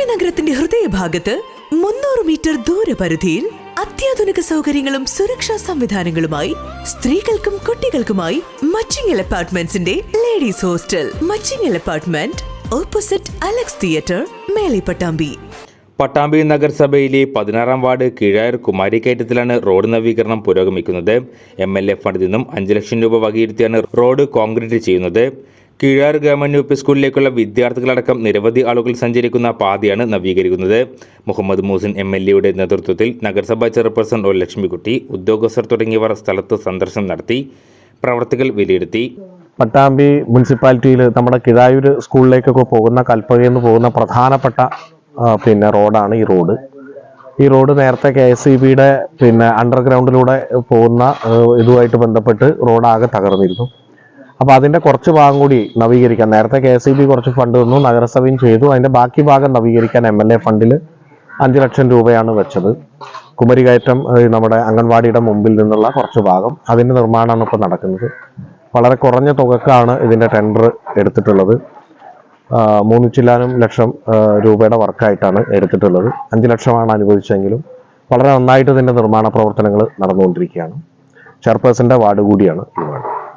ലക്ഷ്മി നഗരത്തിന്റെ ഹൃദയഭാഗത്ത് മുന്നൂറ് മീറ്റർ ദൂരപരിധിയിൽ അത്യാധുനിക സൗകര്യങ്ങളും സുരക്ഷാ സംവിധാനങ്ങളുമായി സ്ത്രീകൾക്കും കുട്ടികൾക്കുമായി Machingal അപ്പാർട്ട്മെന്റ്സിന്റെ ladies hostel. Machingal apartment opposite Alex theatre മേലെ പട്ടാമ്പി. പട്ടാമ്പി നഗരസഭയിലെ പതിനാറാം വാർഡ് കീഴായൂർ കുമാരിക്കയറ്റത്തിലാണ് റോഡ് നവീകരണം പുരോഗമിക്കുന്നത്. എം എൽ എ ഫണ്ടിൽ നിന്നും അഞ്ച് ലക്ഷം രൂപ വകയിരുത്തിയാണ് റോഡ് കോൺക്രീറ്റ് ചെയ്യുന്നത്. കീഴായൂർ ഗവൺമെന്റ് യു പി സ്കൂളിലേക്കുള്ള വിദ്യാർത്ഥികളടക്കം നിരവധി ആളുകൾ സഞ്ചരിക്കുന്ന പാതയാണ് നവീകരിക്കുന്നത്. മുഹമ്മദ് മൂസിൻ എം എൽ എയുടെ നേതൃത്വത്തിൽ നഗരസഭാ ചെയർപേഴ്സൺ ഒ ലക്ഷ്മിക്കുട്ടി ഉദ്യോഗസ്ഥർ തുടങ്ങിയവർ സ്ഥലത്ത് സന്ദർശനം നടത്തി പ്രവർത്തികൾ വിലയിരുത്തി. പട്ടാമ്പി മുനിസിപ്പാലിറ്റിയിൽ നമ്മുടെ കിഴായൂർ സ്കൂളിലേക്കൊക്കെ പോകുന്ന കൽപ്പകയിൽ നിന്ന് പോകുന്ന പ്രധാനപ്പെട്ട പിന്നെ റോഡാണ് ഈ റോഡ്. ഈ റോഡ് നേരത്തെ കെ എസ് ഇ ബിയുടെ പിന്നെ അണ്ടർഗ്രൗണ്ടിലൂടെ പോകുന്ന ഇതുമായിട്ട് ബന്ധപ്പെട്ട് റോഡാകെ തകർന്നിരുന്നു. അപ്പോൾ അതിന്റെ കുറച്ച് ഭാഗം കൂടി നവീകരിക്കാൻ നേരത്തെ കെ എസ് ഇ ബി കുറച്ച് ഫണ്ട് തന്നു നഗരസഭയും ചെയ്തു. അതിന്റെ ബാക്കി ഭാഗം നവീകരിക്കാൻ എം എൽ എ ഫണ്ടിൽ അഞ്ച് ലക്ഷം രൂപയാണ് വെച്ചത്. കുമരി കയറ്റം നമ്മുടെ അംഗൻവാടിയുടെ മുമ്പിൽ നിന്നുള്ള കുറച്ച് ഭാഗം അതിന്റെ നിർമ്മാണമാണ് ഇപ്പോൾ നടക്കുന്നത്. വളരെ കുറഞ്ഞ തുകക്കാണ് ഇതിന്റെ ടെൻഡർ എടുത്തിട്ടുള്ളത്. മൂന്ന് ചില്ലാനും ലക്ഷം രൂപയുടെ വർക്കായിട്ടാണ് എടുത്തിട്ടുള്ളത്. അഞ്ച് ലക്ഷമാണ് അനുവദിച്ചെങ്കിലും വളരെ നന്നായിട്ട് ഇതിന്റെ നിർമ്മാണ പ്രവർത്തനങ്ങൾ നടന്നുകൊണ്ടിരിക്കുകയാണ്. ചെയർപേഴ്സന്റെ വാർഡ് കൂടിയാണ് ഈ വാർഡ്.